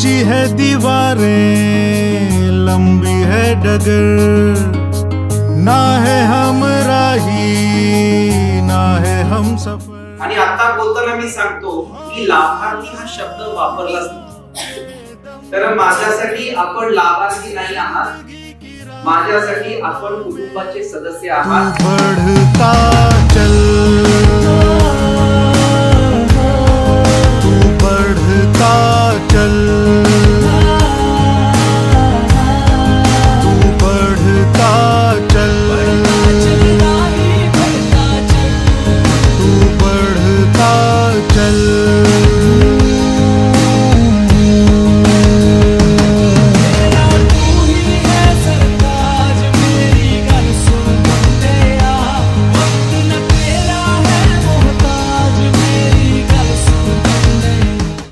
ऊंची है दीवारें लंबी है डगर। ना है हम राही ना है हम सफर। आणि आता बोलताना मी सांगतो की लाभार्थी हा शब्द वापरलाच नाही. तर माझ्यासाठी आपण लाभार्थी नाही आहात. माझ्यासाठी आपण कुटुंबाचे सदस्य आहात. चल